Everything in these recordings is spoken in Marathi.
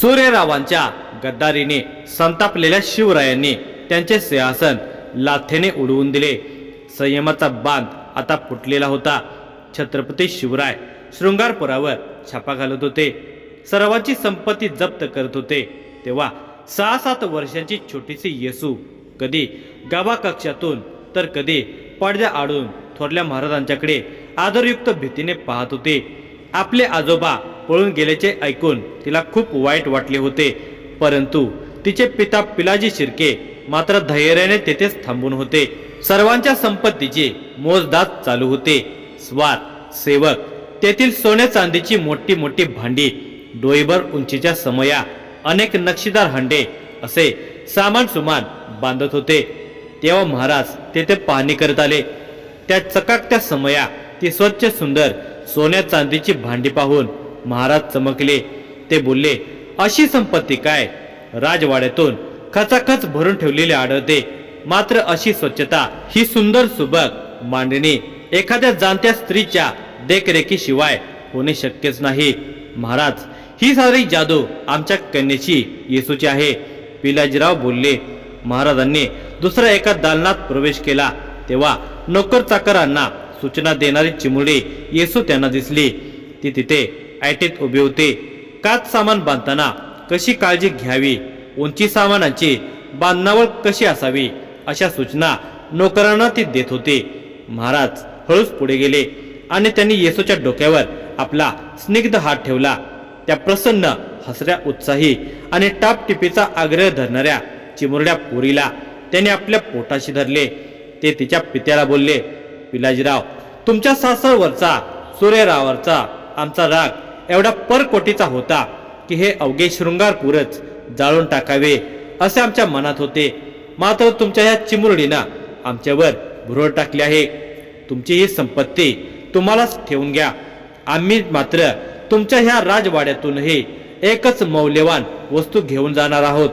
सूर्यरावांच्या गद्दारीने संतापलेल्या शिवरायांनी त्यांचे सिंहासन लाथेने उडवून दिले. संयमाचा बांध आता फुटलेला होता. छत्रपती शिवराय शृंगारपुरावर छापा घालत होते. सर्वांची संपत्ती जप्त करत होते. तेव्हा सहा सात वर्षांची छोटीशी येसू कधी गावाकक्षातून तर कधी पडद्या आडून थोरल्या महाराजांच्याकडे आदरयुक्त भीतीने पाहत होते. आपले आजोबा पळून गेल्याचे ऐकून तिला खूप वाईट वाटले होते. परंतु तिचे पिता पिलाजी शिर्के मात्र धैर्याने तेथेच थांबून होते. सर्वांच्या संपत्तीचे मोजदात चालू होते. स्वार सेवक तेथील सोने चांदीची मोठी मोठी भांडी डोईभर उंचीच्या समया अनेक नक्षीदार हंडे असे सामान सुमान बांधत होते. तेव्हा महाराज तेथे पाहणी करत आले. त्या चकाकत्या समया ती स्वच्छ सुंदर सोन्या चांदीची भांडी पाहून महाराज चमकले. ते बोलले अशी संपत्ती काय? राजवाड्यातून खचाखच भरून ठेवलेले आढळते. मात्र अशी स्वच्छता ही सुंदर सुबक मांडणी एखाद्या जाणत्या स्त्रीच्या देखरेखीशिवाय होणे शक्यच नाही. महाराज ही सारी जादू आमच्या कन्येची येसूची आहे. पिलाजीराव बोलले महाराजांनी दुसऱ्या एका दालनात प्रवेश केला. तेव्हा नोकर चाकरांना सूचना देणारी चिमुरडी येसू त्यांना दिसली. ती तिथे आयटीत उभी होते. काच सामान बांधताना कशी काळजी घ्यावी? उंची सामानाची बांधणावळ कशी असावी? अशा सूचना नोकरांना ती देत होते. महाराज हळूच पुढे गेले आणि त्यांनी येसूच्या डोक्यावर आपला स्निग्ध हात ठेवला. त्या प्रसन्न हसऱ्या उत्साही आणि टापटिपीचा आग्रह धरणाऱ्या चिमुरड्या पोरीला त्याने आपल्या पोटाशी धरले. ते तिच्या पित्याला बोलले पिलाजीराव तुमच्या सासरवरचा सूर्यरावरचा आमचा राग एवढा परकोटीचा होता की हे अवघे शृंगारपूरच जाळून टाकावे असे आमच्या मनात होते. मात्र तुमच्या ह्या चिमुरडीनं आमच्यावर भुरळ टाकले आहे. तुमची ही संपत्ती तुम्हालाच ठेवून घ्या. आम्ही मात्र तुमच्या ह्या राजवाड्यातूनही एकच मौल्यवान वस्तू घेऊन जाणार आहोत.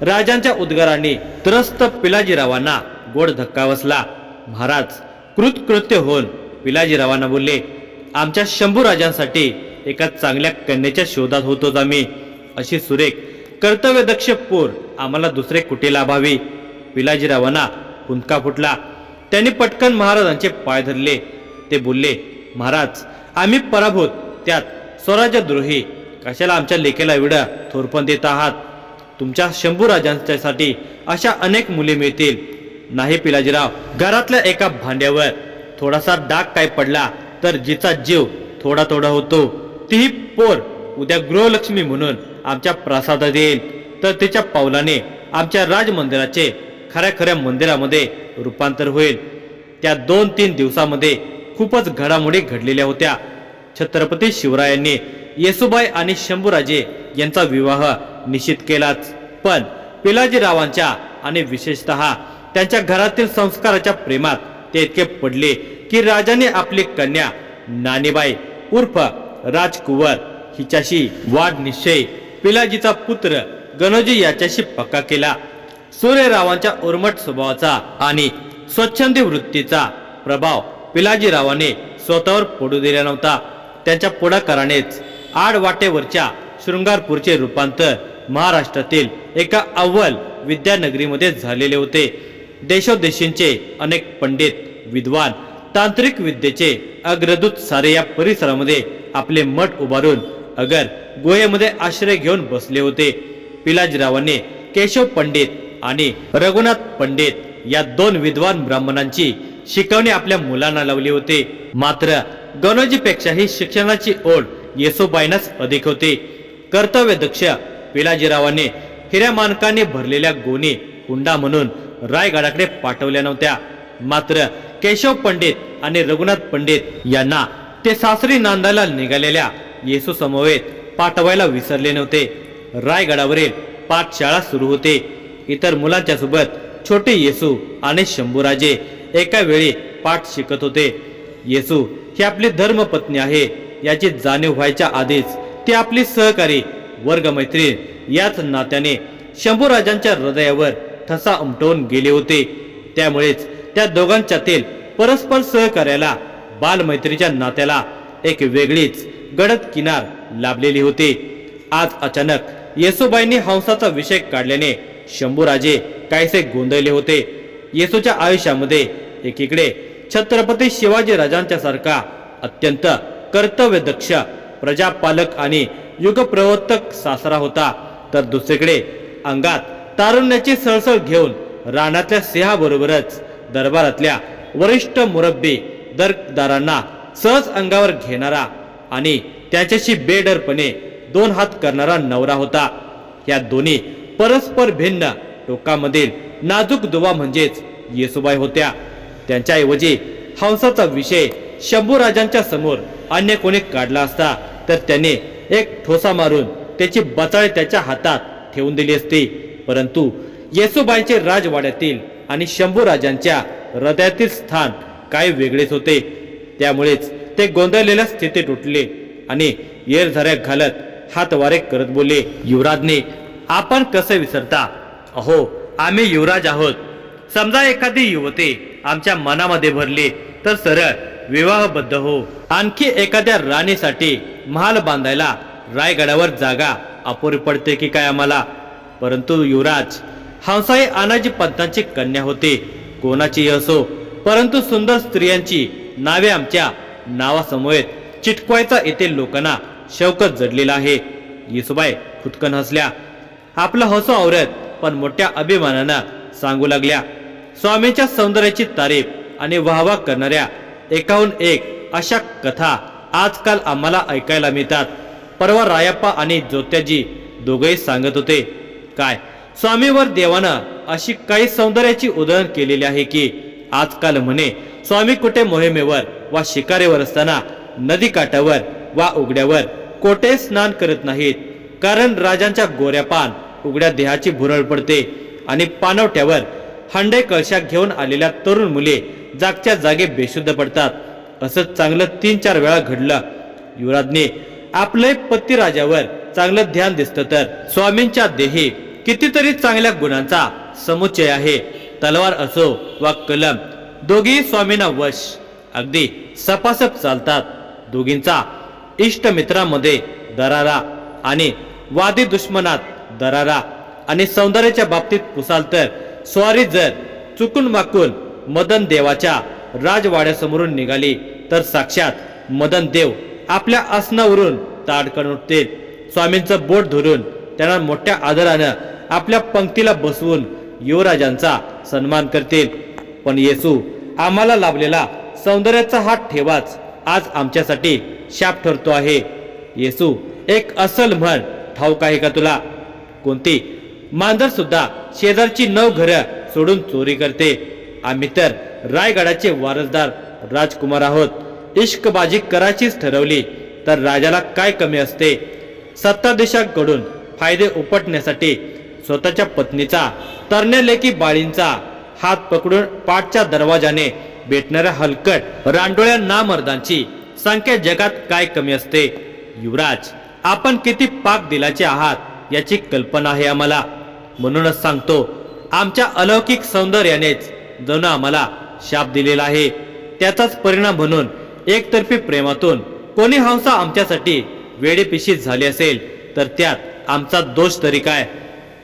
राजांच्या उद्गाराने त्रस्त पिलाजीरावांना गोड धक्का बसला. महाराज कृतकृत्य होऊन पिलाजीरावांना बोलले आमच्या शंभू राजांसाठी एका चांगल्या कन्येच्या शोधात होतोच आम्ही अशी सुरेख कर्तव्यदक्ष पोर आम्हाला दुसरे कुठे लाभावी? पिलाजीरावांना हुंदका फुटला. त्यांनी पटकन महाराजांचे पाय धरले. ते बोलले महाराज आम्ही पराभूत. त्यात स्वराज्यद्रोही. कशाला आमच्या लेखेला एवढं थोरपण देत आहात? तुमच्या शंभू राजांच्यासाठी अशा अनेक मुले मिळतील. नाही पिलाजीराव घरातल्या एका भांड्यावर थोडासा डाग काय पडला तर जिचा जीव थोडा थोडा होतो. तीही पोर उद्या गृहलक्ष्मी म्हणून आमच्या प्रासादात येईल. तर तिच्या पावलाने आमच्या राजमंदिराचे खऱ्या खऱ्या मंदिरामध्ये रूपांतर होईल. त्या दोन तीन दिवसामध्ये खूपच घडामोडी घडलेल्या होत्या. छत्रपती शिवरायांनी येसुबाई आणि शंभूराजे यांचा विवाह निश्चित केलाच. पण पिलाजीरावांच्या आणि विशेषतः त्यांच्या घरातील संस्काराच्या प्रेमात ते इतके पडले की राजाने आपली कन्या नानीबाई उर्फ राजकुवर हिच्याशी वाढ निश्चय पिलाजीचा पुत्र गणोजी याच्याशी पक्का केला. सूर्यरावांच्या उर्मट स्वभावाचा आणि स्वच्छंदी वृत्तीचा प्रभाव पिलाजीरावाने स्वतःवर पडू दिला नव्हता. त्यांच्या पुढाकारानेच आडवाटेवरच्या शृंगारपूरचे रूपांतर महाराष्ट्रातील एका अव्वल विद्यानगरीमध्ये झालेले होते. देशोदेशींचे अनेक पंडित विद्वान तांत्रिक विद्येचे अग्रदूत सारे या परिसरामध्ये आपले मठ उभारून अगर गोहेमध्ये आश्रय घेऊन बसले होते. पिलाजीरावांनी केशव पंडित आणि रघुनाथ पंडित या दोन विद्वान ब्राह्मणांची शिकवणी आपल्या मुलांना लावली होती. मात्र गणोजीपेक्षाही शिक्षणाची ओढ येसोबाईंनाच अधिक होती. कर्तव्यदक्ष पिलाजीरावांनी हिऱ्या मानकाने भरलेल्या गोणी हुंडा म्हणून रायगडाकडे पाठवल्या नव्हत्या. मात्र केशव पंडित आणि रघुनाथ पंडित यांना ते सासरी नांदायला निघालेल्या येसू समवेत पाठवायला विसरले नव्हते. रायगडावरील पाठशाळा सुरू होते. इतर मुलांच्या सोबत छोटे येसू आणि शंभूराजे एका वेळी पाठ शिकत होते. येसू ही आपली धर्मपत्नी आहे. याची जाणीव व्हायच्या आधीच ते आपली सहकारी वर्गमैत्रीण याच नात्याने शंभूराजांच्या हृदयावर ठसा उमटवून गेले होते. त्यामुळेच त्या दोघांच्यातील परस्पर सहकार्याला बालमैत्रीच्या नात्याला एक वेगळीच गडद किनार लाभलेली होती. आज अचानक येसुबाईंनी हंसाचा विषय काढल्याने शंभूराजे काहीसे गोंधळले होते. येसूच्या आयुष्यामध्ये एकीकडे छत्रपती शिवाजी राजांच्या सारखा अत्यंत कर्तव्यदक्ष प्रजापालक आणि युगप्रवर्तक सासरा होता तर दुसरीकडे अंगात तारुण्याची सळसळ घेऊन रानातल्या सिंहाबरोबरच दरबारातल्या वरिष्ठ मुरब्बी दरदारांना सहज अंगावर घेणारा आणि त्याच्याशी बेडरपणे दोन हात करणारा नवरा होता. या दोन्ही परस्पर भिन्न टोकामधील नाजूक दुवा म्हणजेच येसुबाई होत्या. त्यांच्याऐवजी हंसाचा विषय शंभूराजांच्या समोर अन्य कोणी काढला असता तर त्याने एक ठोसा मारून त्याची बचाळे त्याच्या हातात ठेवून दिली असती. परंतु येसुबाईंचे राजवाड्यातील आणि शंभूराजांच्या हृदयातील स्थान काही वेगळेच होते. त्यामुळेच ते गोंधळलेल्या स्थितीत उठले आणि येरझऱ्या घालत हातवारे करत बोलले युवराजने आपण कसे विसरता? अहो आम्ही युवराज आहोत. समजा एखादी युवती आमच्या मनामध्ये भरली तर सरळ विवाहबद्ध हो. आणखी एखाद्या राणीसाठी महाल बांधायला रायगडावर जागा अपुरी पडते की काय आम्हाला? परंतु युवराज हंसाई अनाजी पंतांची कन्या होते. कोणाची असो परंतु सुंदर स्त्रियांची नावे आमच्या नावासमोर चिटकवायचा येथे लोकांना शौकत जडलेला आहे. येसुबाई खुदकन हसल्या. आपलं हसो आवरत पण मोठ्या अभिमानानं सांगू लागल्या. स्वामींच्या सौंदर्याची तारीफ आणि वाहवा करणाऱ्या एकाहून एक अशा कथा आजकाल आम्हाला ऐकायला मिळतात. परवा रायाप्पा आणि ज्योत्याजी दोघेही सांगत होते. काय? स्वामीवर देवानं अशी काही सौंदर्याची उदाहरण केलेली आहे की आजकाल म्हणे स्वामी कुठे मोहिमेवर वा शिकारीवर असताना नदी काठावर वा उघड्यावर कोठे स्नान करत नाहीत? कारण राजांच्या गोऱ्या पान उघड्या देहाची भुरळ पडते आणि पानवट्यावर हंडे कळशा घेऊन आलेल्या तरुण मुले जागच्या जागे बेशुद्ध पडतात. असं चांगलं तीन चार वेळा घडलं. युवराजने आपले पती राजावर चांगलं ध्यान दिसतं तर. स्वामींच्या देही कितीतरी चांगल्या गुणांचा समुच्चय आहे. तलवार असो वा कलम दोघी स्वामींना वश. अगदी सपासप चालतात. दोघींचा इष्टमित्रामध्ये दरारा आणि वादी दुश्मनात दरारा आणि सौंदर्याच्या बाबतीत पुसाल तर स्वारी जर चुकून माकून मदन देवाच्या राजवाड्यासमोरून निघाली तर साक्षात मदन देव आपल्या आसनावरून ताडकन उठतील. स्वामींचं बोट धरून त्यांना मोठ्या आदरानं आपल्या पंक्तीला बसवून युवराजांचा सन्मान करतील. पण येसू आम्हाला लाभलेला सौंदर्याचा हा ठेवाच आज आमच्यासाठी शाप ठरतो आहे. येसू एक असल म्हण ठाऊक आहे का तुला? कोणती? मांजर सुद्धा शेजारची नऊ घरं सोडून चोरी करते. आम्ही तर रायगडाचे वारसदार राजकुमार आहोत. इश्कबाजी करायचीच ठरवली तर राजाला काय कमी असते? सत्ताधीशांकडून फायदे उपटण्यासाठी स्वतःच्या पत्नीचा तरण्यालेकी बाळींचा हात पकडून पाठच्या दरवाजाने भेटणाऱ्या हलकट रांडोळ्या नामर्दांची संख्या जगात काय कमी असते? युवराज आपण किती पाक दिलाचे आहात याची कल्पना आहे आम्हाला. म्हणूनच सांगतो आमच्या अलौकिक सौंदर्यानेच जणू आम्हाला शाप दिलेला आहे. त्याचाच परिणाम म्हणून एकतर्फी प्रेमातून कोणी हंसा आमच्यासाठी वेडेपिशीत झाली असेल तर त्यात आमचा दोष तरी काय?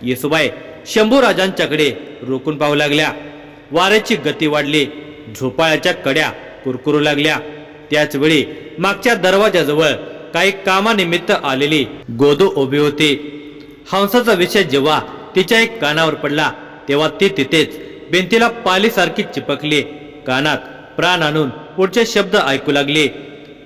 येसुबाई शंभूराजांच्याकडे रोखून पाहू लागल्या. वाऱ्याची गती वाढली झोपाळ्याच्या कड्या कुरकुरू लागल्या. त्याचवेळी मागच्या दरवाजाजवळ काही कामानिमित्त आलेली गोदू उभी होती. हंसाचा विषय जेव्हा तिच्या एक कानावर पडला तेव्हा ती तिथेच भिंतीला पालीसारखी चिपकली. कानात प्राण आणून पुढचे शब्द ऐकू लागले.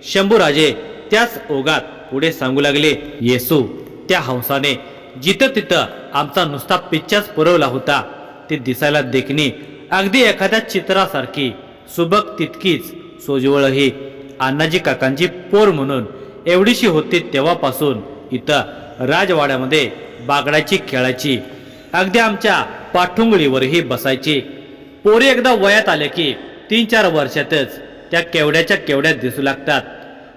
शंभूराजे त्याच ओघात पुढे सांगू लागले येसू त्या हंसाने जिथं तिथं आमचा नुसता पिच्चाच पुरवला होता. ते दिसायला देखणी अगदी एखाद्या चित्रासारखी सुबक तितकीच सोजवळही. अण्णाजी काकांची पोर म्हणून एवढीशी होती तेव्हापासून इथं राजवाड्यामध्ये बागडाची खेळायची. अगदी आमच्या पाठुंगळीवरही बसायची. पोरी एकदा वयात आले की तीन चार वर्षातच त्या केवड्याच्या केवड्यात दिसू लागतात.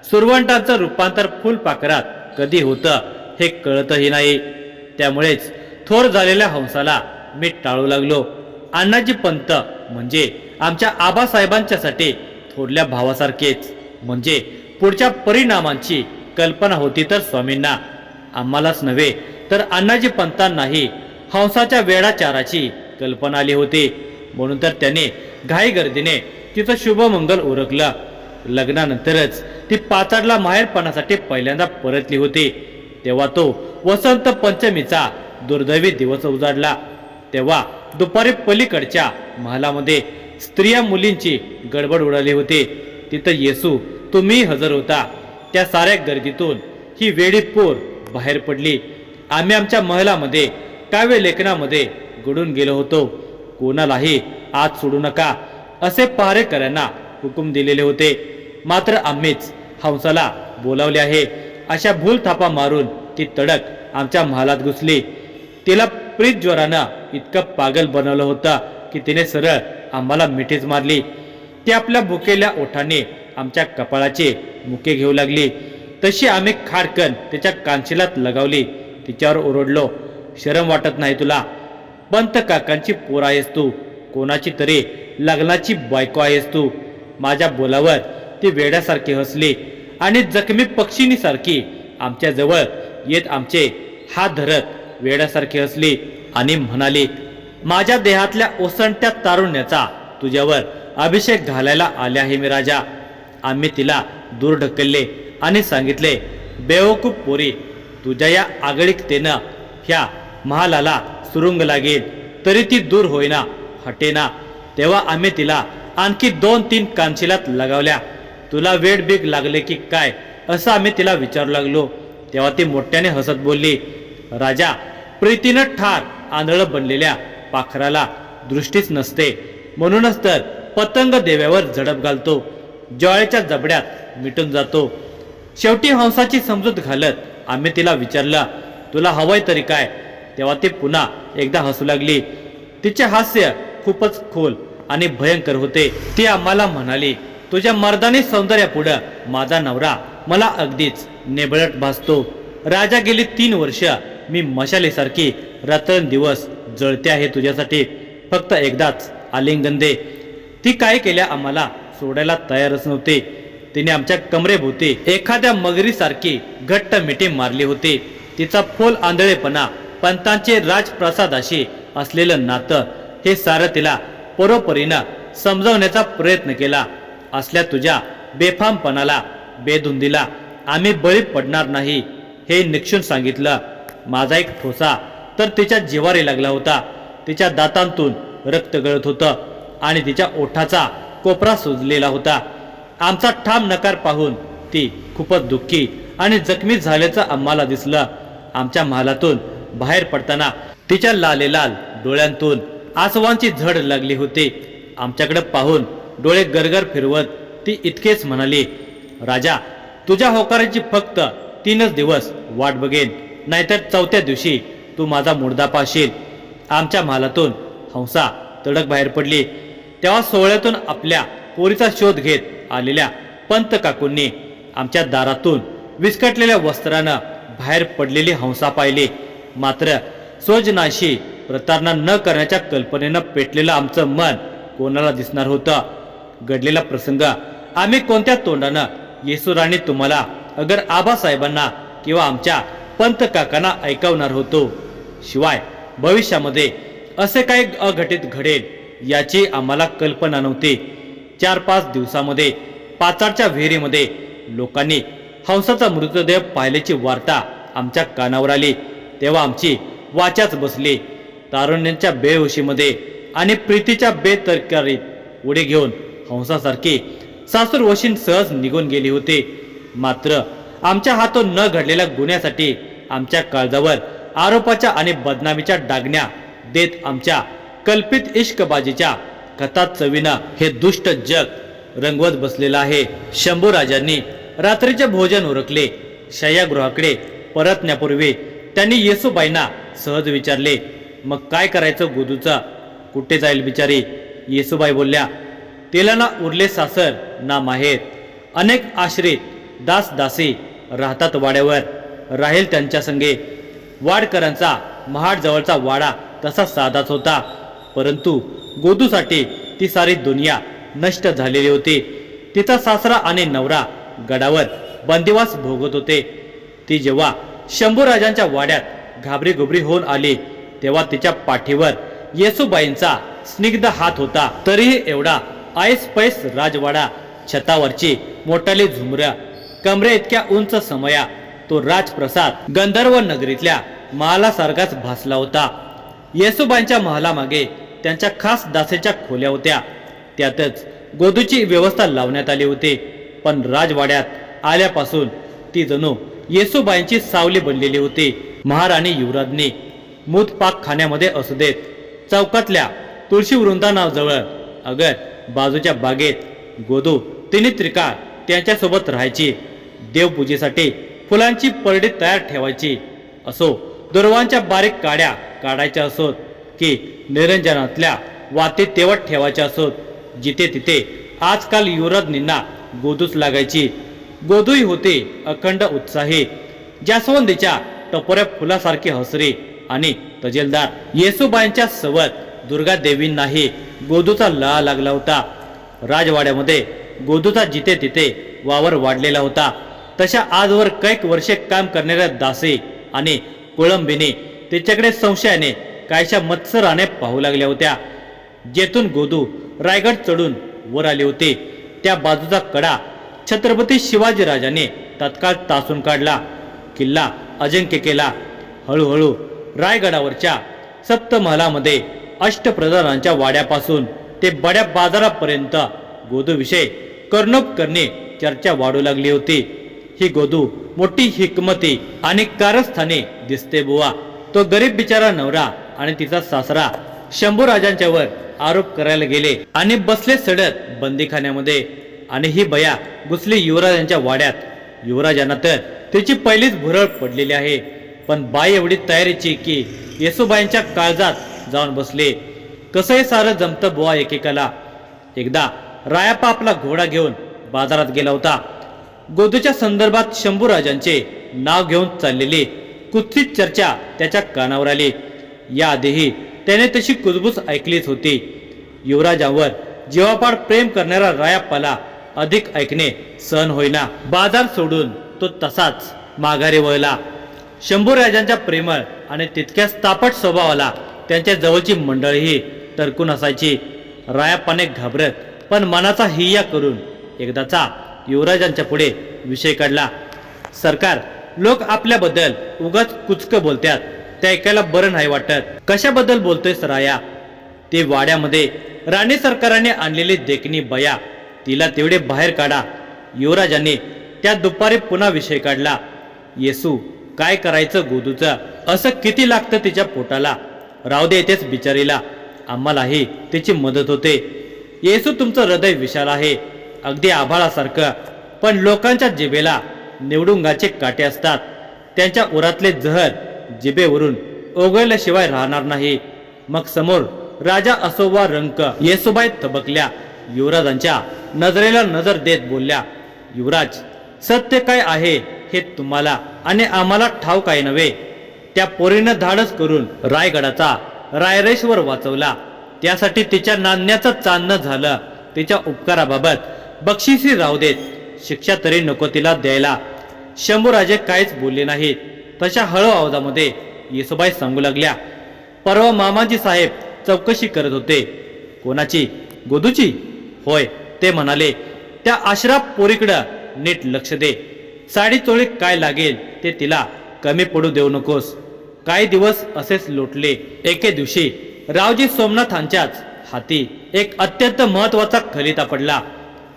सुरवंटांचं रूपांतर फुलपाखरात कधी होतं हे कळतही नाही. त्यामुळेच थोर झालेल्या हंसाला मी टाळू लागलो. अण्णाजी पंत म्हणजे आमच्या आबासाहेबांच्यासाठी थोरल्या भावासारखेच. म्हणजे पुढच्या परिणामांची कल्पना होती तर स्वामींना. आम्हालाच नव्हे तर अण्णाजी पंतांनाही हंसाच्या वेळाचाराची कल्पना आली होती. म्हणून तर त्याने घाई गर्दीने तिचं शुभमंगल उरकलं. लग्नानंतरच ती पाचाडला माहेरपणासाठी पहिल्यांदा परतली होती. तेव्हा तो वसंत पंचमीचा दुर्दैवी दिवस उजाडला. तेव्हा दुपारी पलीकडच्या महालामध्ये स्त्रिया मुलींची गडबड उडाली होती. तिथं येसू तुम्ही हजर होता. त्या साऱ्या गर्दीतून ही वेडी पोर बाहेर पडली. आम्ही आमच्या महलामध्ये काव्य लेखनामध्ये गडून गेलो होतो. कोणालाही आत सोडू नका असे पहारेकऱ्यांना हुकूम दिलेले होते. मात्र आम्हीच हंसाला बोलावले आहे. अशा भूल थापा मारून ती तडक आमच्या महालात घुसली. तिला प्रीत ज्वरानं इतकं पागल बनवलं होतं की तिने सरळ आम्हाला मिठीच मारली. ती आपल्या बुकेल्या ओठाने आमच्या कपाळाचे मुके घेऊ लागली. तशी आम्ही खाडकन तिच्या कांशिलात लगावली. तिच्यावर ओरडलो शरम वाटत नाही तुला. पंत काकांची पोर आहेस तू. कोणाची तरी लग्नाची बायको आहेस तू. माझ्या बोलावर ते वेड्यासारखी हसली आणि जखमी पक्षिणीसारखी आमच्या जवळ येत आमचे हात धरत वेड्यासारखी हसली आणि म्हणाली माझ्या देहातल्या ओसंट्या तारुण्याचा तुझ्यावर अभिषेक घालायला आले आहे मी राजा. आम्ही तिला दूर ढकलले आणि सांगितले बेवकूफ पोरी तुझ्या या आगळिकतेनं ह्या महालाला सुरुंग लागेल तरी ती दूर होईना हटेना. तेव्हा आम्ही तिला आणखी दोन तीन कानशिलात लगावल्या. तुला वेड बीक लागले की काय? असं आम्ही तिला विचारू लागलो. तेव्हा ती मोठ्याने हसत बोलली राजा प्रीतीनं ठार आंधळ बनलेल्या पाखराला दृष्टीच नसते. म्हणूनच तर पतंग देव्यावर झडप घालतो. ज्वाळ्याच्या जबड्यात मिटून जातो. शेवटी हंसाची समजूत घालत आम्ही तिला विचारलं तुला हवंय तरी काय? तेव्हा ती पुन्हा एकदा हसू लागली. तिचे हास्य खूपच खोल आणि भयंकर होते. ती आम्हाला म्हणाली तुझ्या मर्दानी सौंदर्यापुढं माझा नवरा मला अगदीच नेबळट भासतो. राजा गेली तीन वर्ष. मी मशालीसारखी रात्रंदिवस जळते आहे तुझ्यासाठी. फक्त एकदाच आलिंगन दे. ती काय केल्या आम्हाला सोडायला तयारच नव्हते. तिने आमच्या कमरेभोवती एखाद्या मगरीसारखी घट्ट मिठी मारली होती. तिचा फोल आंधळेपणा पंतांचे राजप्रसादाशी असलेलं नातं हे सारं तिला परोपरीनं समजावण्याचा प्रयत्न केला. असल्या तुझ्या बेफामपणाला बेधुंदीला आम्ही बळी पडणार नाही हे निक्षून सांगितलं. माझा एक ठोसा तर तिच्या जिवारी लागला होता. तिच्या दातांतून रक्त गळत होतं आणि तिच्या ओठाचा कोपरा सुजलेला होता. आमचा ठाम नकार पाहून ती खूपच दुःखी आणि जखमी झाल्याचं आम्हाला दिसलं. आमच्या महालातून बाहेर पडताना तिच्या लालेलाल डोळ्यांतून आसवांची झड लागली होती. आमच्याकडे पाहून डोळे गरगर फिरवत ती इतकेच म्हणाली राजा तुझ्या होकाराची फक्त तीनच दिवस वाट बघेन. नाहीतर चौथ्या दिवशी तू माझा मुर्दा पाशील आमच्या मालातून हंसा तडक बाहेर पडली. तेव्हा सोहळ्यातून आपल्या पोरीचा शोध घेत आलेल्या पंत काकूंनी आमच्या दारातून विस्कटलेल्या वस्त्रानं बाहेर पडलेली हंसा पाहिली. मात्र स्वजनाशी प्रतारणा न करण्याच्या कल्पनेनं पेटलेलं आमचं मन कोणाला दिसणार होतं? घडलेला प्रसंग. आम्ही कोणत्या तोंडानं येसुराणी तुम्हाला अगर आबासाहेबांना किंवा आमच्या पंत काकांना ऐकवणार होतो? शिवाय भविष्यामध्ये असे काही अघटित घडेल याची आम्हाला कल्पना नव्हती. चार पाच दिवसामध्ये पाचाडच्या विहिरीमध्ये लोकांनी हंसाचा मृतदेह पाहिल्याची वार्ता आमच्या कानावर आली. तेव्हा आमची वाचाच बसली. तारुण्यांच्या बेहोशीमध्ये आणि प्रीतीच्या बेतरकारीत उडी घेऊन हंसासारखे सासूर वशीन सहज निघून गेले होते. मात्र आमच्या हातून न घडलेल्या गुन्ह्यासाठी आमच्या काळजावर आरोपाच्या आणि बदनामीच्या डागण्या देत आमच्या कल्पित इश्कबाजीच्या कथा चवीनं हे दुष्ट जग रंगवत बसलेलं आहे. शंभू राजांनी रात्रीचे भोजन उरकले. शय्यागृहाकडे परतण्यापूर्वी त्यांनी येसूबाईंना सहज विचारले मग काय करायचं गोदूचा? कुठे जाईल बिचारी? येसूबाई बोलल्या तिला ना उरले सासर ना माहेर अनेक आश्रित दास दासी राहतात वाड्यावर. राहील त्यांच्या संगे. वाडकरांचा महाड जवळचा वाडा तसा साधाच होता. परंतु गोदूसाठी ती सारी दुनिया नष्ट झालेली होती. तिचा सासरा आणि नवरा गडावर बंदिवास भोगत होते. ती जेव्हा शंभूराजांच्या वाड्यात घाबरीगुबरी होऊन आली तेव्हा तिच्या पाठीवर येसुबाईंचा स्निग्ध हात होता. तरीही एवढा ऐस पैस राजवाडा छतावरची मोठाली झुमऱ्या कमरे इतक्या उंच समया तो राजप्रसाद गंधर्व नगरीतल्या महालासारखाच भासला होता. येसुबांच्या महालामागे त्यांच्या खास दासेच्या खोल्या होत्या. त्यातच गोदूची व्यवस्था लावण्यात आली होती. पण राजवाड्यात आल्यापासून ती जणू येसुबाईंची सावली बनलेली होती. महाराणी युवराजनी मूत पाक खाण्यामध्ये असू देत चौकातल्या तुळशी वृंदानाजवळ अगर बाजूच्या बागेत गोदू तिने त्रिकाळ त्यांच्यासोबत राहायची. देवपूजेसाठी फुलांची परडी तयार ठेवायची. असो दुर्वांच्या बारीक काड्या काढायच्या असोत की निरंजनातल्या वाते तेवट ठेवायच्या असोत. जिथे तिथे आजकाल युवराजनींना गोदूच लागायची. गोदूही होते अखंड उत्साही जास्वंदीच्या टपोऱ्या फुलासारखी हसरी आणि तजेलदार येसुबाईंच्या सवत दुर्गा देवींनाही गोदूचा लळा लागला होता. राजवाड्यामध्ये गोदूचा जिथे तिथे वावर वाढलेला होता. तशा आजवर कैक वर्षे काम करणाऱ्या दासी आणि कोळंबीने तिच्याकडे संशयाने कायशा मत्सराने पाहू लागल्या होत्या. जेथून गोदू रायगड चढून वर आले होते. त्या बाजूचा कडा छत्रपती शिवाजीराजाने तत्काळ तासून काढला. किल्ला अजिंक्य केला. हळूहळू रायगडावरच्या सप्तमहालामध्ये अष्टप्रधानांच्या वाड्यापासून ते बड्या बाजारापर्यंत गोदूविषयी कर्णोपकरणे चर्चा वाढू लागली होती. ही गोदू मोठी हिकमती आणि कारस्थाने दिसते बुवा. तो गरीब बिचारा नवरा आणि तिचा सासरा शंभूराजांच्यावर आरोप करायला गेले आणि बसले सडत बंदीखान्यामध्ये. आणि ही बया घुसली युवराजांच्या वाड्यात. युवराजांना तर तिची पहिलीच भुरळ पडलेली आहे. पण बाई एवढी तयारीची की येसुबाईंच्या काळजात जाऊन बसले. कसंही सारं जमतं बुवा एकेकाला. एकदा रायापा आपला घोडा घेऊन बाजारात गेला होता. गोदूच्या संदर्भात शंभूराजांचे नाव घेऊन चाललेली कुत्सित चर्चा त्याच्या कानावर आली. याआधीही त्याने तशी कुजबूज ऐकलीच होती. युवराजांवर जीवापाड प्रेम करणारा रायाप्पाला अधिक ऐकणे सहन होईना. बाजार सोडून तो तसाच माघारी वळला. शंभूराजांच्या प्रेमळ आणि तितक्याच तापट स्वभावाला त्यांच्या जवळची मंडळीही तरकून असायची. रायाप्पाने घाबरत पण मनाचा हिय्या करून एकदाचा युवराजांच्या पुढे विषय काढला. सरकार लोक आपल्याबद्दल उगाच कुचक बोलतात ते ऐकायला बरं नाही वाटत. कशाबद्दल बोलतोय राया? ते वाड्यामध्ये राणे सरकाराने आणलेली देखणी बया तिला तेवढे बाहेर काढा. युवराजांनी त्या दुपारी पुन्हा विषय काढला. येसू काय करायचं गोदूचं? असं किती लागतं तिच्या पोटाला? राहू दे येथेच बिचारीला. आम्हालाही तिची मदत होते. येसू तुमचं हृदय विशाल आहे. अगदी आभाळासारखं. पण लोकांच्या जिभेला निवडुंगाचे काटे असतात. त्यांच्या उरातले जहर जिभेवरून ओघळल्याशिवाय राहणार नाही. मग समोर राजा असो वा रंक येसुबाई थबकल्या. युवराजांच्या नजरेला नजर देत बोलल्या युवराज सत्य काय आहे हे तुम्हाला आणि आम्हाला ठाव काय नव्हे? त्या पोरीनं धाडस करून रायगडाचा रायरेश्वर वाचवला. त्यासाठी तिच्या नाण्याचं चांदणं झालं. तिच्या उपकाराबाबत बक्षिसी राहू देत शिक्षा तरी नको तिला द्यायला. शंभूराजे काहीच बोलले नाहीत तशा हळू आवाजामध्ये येसुबाई सांगू लागल्या परवा मामाजी साहेब चौकशी करत होते. कोणाची? गोदूची? होय ते म्हणाले. त्या आश्राप पोरीकडं नीट लक्ष दे. साडी चोळी काय लागेल ते तिला कमी पडू देऊ नकोस. काही दिवस असेच लोटले. एके दिवशी रावजी सोमनाथांच्याच हाती एक अत्यंत महत्त्वाचा खलिता पडला.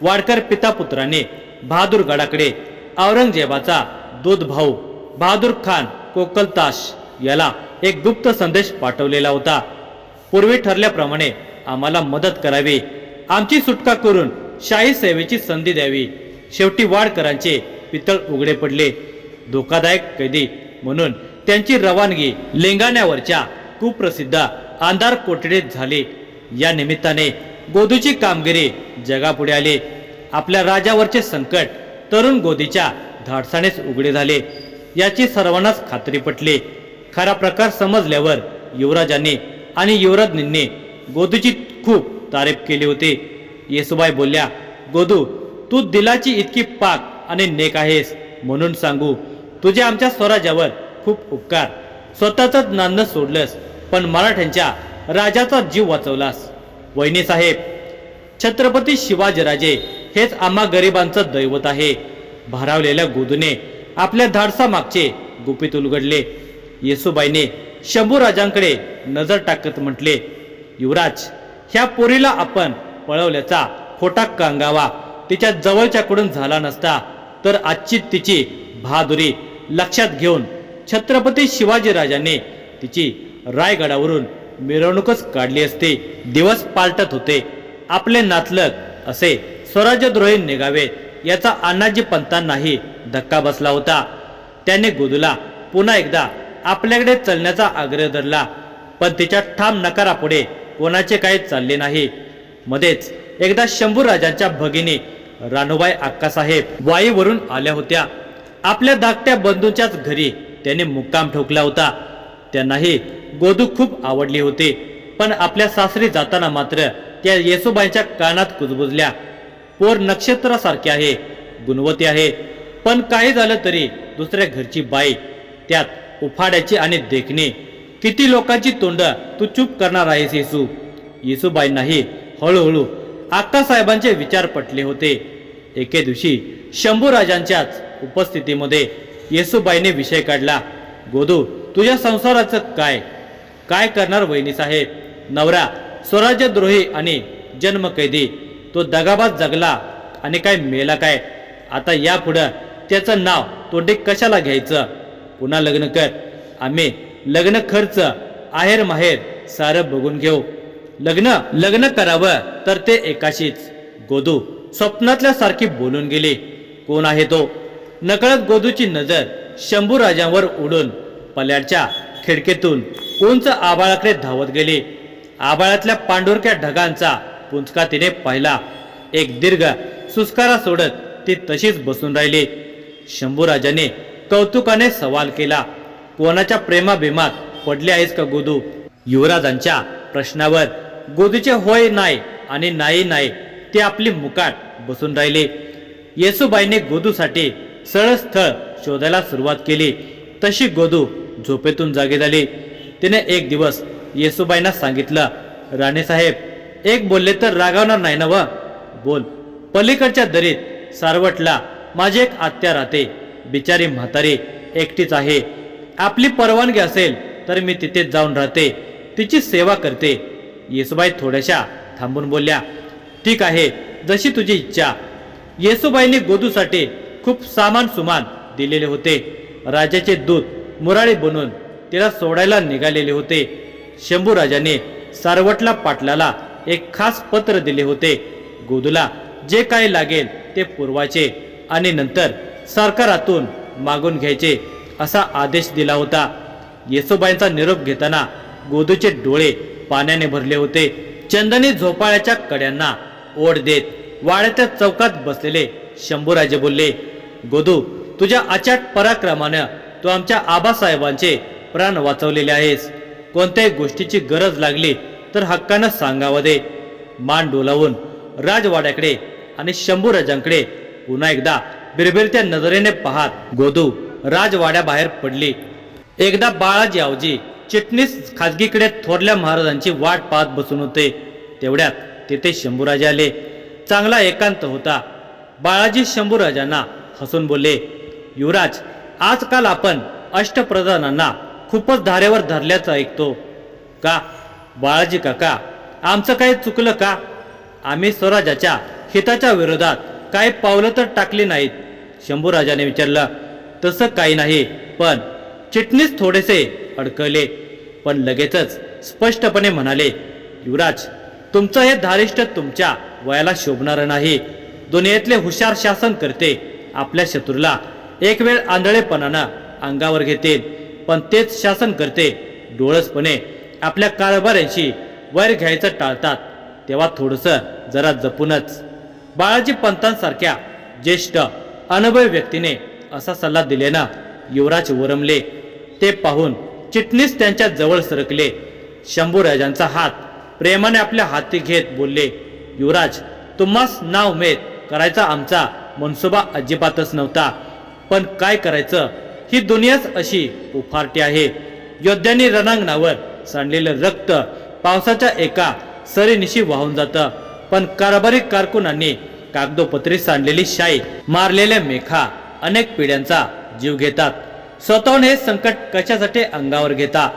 वाडकर पिता पुत्राने बहादूर गडाकडे औरंगजेबाचा दूध भाऊ बहादूर खान कोकलताश याला एक गुप्त संदेश पाठवलेला होता. पूर्वी ठरल्याप्रमाणे आम्हाला मदत करावी. आमची सुटका करून शाही सेवेची संधी द्यावी. शेवटी वाडकरांचे पितळ उघडे पडले. धोकादायक कैदी म्हणून त्यांची रवानगी लेंगाण्यावरच्या कुप्रसिद्ध आंधार कोठडीत झाली. या निमित्ताने गोदूची कामगिरी जगापुढे आली. आपल्या राजावरचे संकट तरुण गोदीच्या धाडसानेच उघडे झाले. याची सर्वांनाच खात्री पटली. खरा प्रकार समजल्यावर युवराजांनी आणि युवराजनींनी गोदूची खूप तारीफ केली होती. येसुबाई बोलल्या गोदू तू दिलाची इतकी पाक आणि नेक आहेस. म्हणून सांगू तुझे आमच्या स्वराज्यावर खूप उपकार. स्वतःच नांद सोडलंस पण मराठ्यांच्या राजाचा जीव वाचवलास. वहिनी साहेब छत्रपती शिवाजीराजे हेच आम्हा गरिबांचं दैवत आहे. भारावलेल्या गोदूने आपल्या धाडसा मागचे गुपित उलगडले. येसुबाईने शंभूराजांकडे नजर टाकत म्हटले युवराज ह्या पोरीला आपण पळवल्याचा खोटा कांगावा तिच्या जवळच्याकडून झाला नसता तर आजची तिची बहादुरी लक्षात घेऊन छत्रपती शिवाजीराजाने तिची रायगडावरून मिरवणूकच काढली असती. दिवस पालटत होते. आपले नातलग असे स्वराज्यद्रोही निघावेत याचा अण्णाजी पंतांनाही धक्का बसला होता. त्याने गुदूला पुन्हा एकदा आपल्याकडे चलण्याचा आग्रह धरला पण तिच्या ठाम नकारापुढे कोणाचे काही चालले नाही. मध्येच एकदा शंभूराजांच्या भगिनी रानूबाई अक्कासाहेब वाईवरून आल्या होत्या. आपल्या धाकट्या बंधूच्याच घरी त्याने मुक्काम ठोकला होता. त्यांनाही गोदू खूप आवडली होती पण आपल्या सासरी जाताना मात्र त्या येसुबाईंच्या कानात कुजबुजल्या. पोर नक्षत्रासारखे आहे गुणवती आहे पण काही झालं तरी दुसऱ्या घरची बाई त्यात उफाड्याची आणि देखणे. किती लोकांची तोंड तू चूप करणार आहेस येसू? येसूबाईंनाही हळूहळू आक्कासाहेबांचे विचार पटले होते. एके दिवशी शंभूराजांच्याच उपस्थितीमध्ये येसूबाईने विषय काढला. गोदू तुझ्या संसाराचं काय? काय करणार वहिनी साहेब नवरा स्वराज्यद्रोही आणि जन्मकैदी. तो दगाबाज जगला आणि काय मेला काय? आता यापुढं त्याचं नाव तोंडी कशाला घ्यायचं? पुन्हा लग्न कर. आम्ही लग्न खर्च आहेर माहेर सारं बघून घेऊ. लग्न लग्न करावं तर ते एकाशीच. गोदू स्वप्नातल्या सारखी बोलून गेली. कोण आहे तो? नकळत गोदूची नजर शंभू राजांवर उडून पल्याडच्या खिडकीतून उंच आबाळाकडे धावत गेली. आबाळातल्या पांडुरक्या ढगांचा पुंचका तिने पाहिला. एक दीर्घ सुस्कारा सोडत ती तशीच बसून राहिली. शंभूराजाने कौतुकाने सवाल केला कोणाच्या प्रेमाभिमात पडले आहेस का गोदू? युवराजांच्या प्रश्नावर गोदूचे होय नाही आणि नाही नाही ते आपली मुकाट बसून राहिले. येसुबाईने गोदूसाठी स्थळ शोधायला सुरुवात केली. तशी गोदू झोपेतून जागे झाली. तिने एक दिवस येसुबाईंना सांगितलं राणेसाहेब एक बोलले तर रागावणार नाही ना व? बोल. पलीकडच्या दरीत सारवटला. माझी एक आत्या राहते. बिचारी म्हातारी एकटीच आहे. आपली परवानगी असेल तर मी तिथे जाऊन राहते. तिची सेवा करते. येसुबाई थोड्याशा थांबून बोलल्या ठीक आहे. जशी तुझी इच्छा. येसुबाईंनी गोदूसाठी खूप सामान सुमान दिलेले होते. राजाचे दूत मुराळी बनून तिला सोडायला निघालेले होते. शंभूराजाने सारवटला पाटलाला एक खास पत्र दिले होते. गोदूला जे काय लागेल ते पुरवायचे आणि नंतर सरकारातून मागून घ्यायचे असा आदेश दिला होता. येसोबाईंचा निरोप घेताना गोदूचे डोळे पाण्याने भरले होते. चंदनी झोपाळ्याच्या कड्यांना ओढ देत वाड्याच्या चौकात बसलेले शंभूराजे बोलले गोदू तुझ्या अचाट पराक्रमानं तू आमच्या आबासाहेबांचे प्राण वाचवलेले आहेस. कोणत्याही गोष्टीची गरज लागली तर हक्कानं सांगावं दे. मान डोलावून राजवाड्याकडे आणि शंभूराजांकडे पुन्हा एकदा बिरबिरत्या नजरेने पाहत गोदू राजवाड्याबाहेर पडली. एकदा बाळाजी आवजी चिटणीस खाजगीकडे थोरल्या महाराजांची वाट पाहत बसून होते. तेवढ्यात तिथे शंभूराजे आले. चांगला एकांत होता. बाळाजी शंभूराजांना हसून बोलले युवराज आजकाल आपण अष्टप्रधानांना खूपच धारेवर धरल्याचं ऐकतो. का? बाळाजी काका आमचं काही चुकलं का? आम्ही स्वराजाच्या हिताच्या विरोधात काही पावलं तर टाकली नाहीत. शंभूराजाने विचारलं तसं काही नाही पण चिटणीस थोडेसे अडकले. पण लगेचच स्पष्टपणे म्हणाले युवराज तुमचं हे धारिष्ट तुमच्या वयाला शोभणारं नाही. दुनियेतले हुशार शासन करते. आपल्या शत्रूला एक वेळ आंधळेपणानं अंगावर घेतील. पण तेच शासन करते. डोळसपणे आपल्या कारभाऱ्यांशी वैर घ्यायचं टाळतात. तेव्हा थोडंसं जरा जपूनच. बाळाजी पंतांसारख्या ज्येष्ठ अनुभवी व्यक्तीने असा सल्ला दिलेना युवराज वरमले ते पाहून चिटणीस त्यांच्या जवळ सरकले. शंभूराजांचा हात प्रेमाने आपल्या हाती घेत बोलले युवराज तुम्हास नाव मेद करायचा आमचा मनसुबा अजिबातच नव्हता. पण काय करायचं? ही दुनियाच अशी उफारटी आहे. योद्ध्यांनी रणांगणावर सांडलेलं रक्त पावसाच्या एका सरीनिशी वाहून जातं. पण कारभारी कारकुनांनी कागदोपत्री सांडलेली शाई मारलेल्या मेखा अनेक पिढ्यांचा जीव घेतात. स्वतःहून हे संकट कशासाठी अंगावर घेता?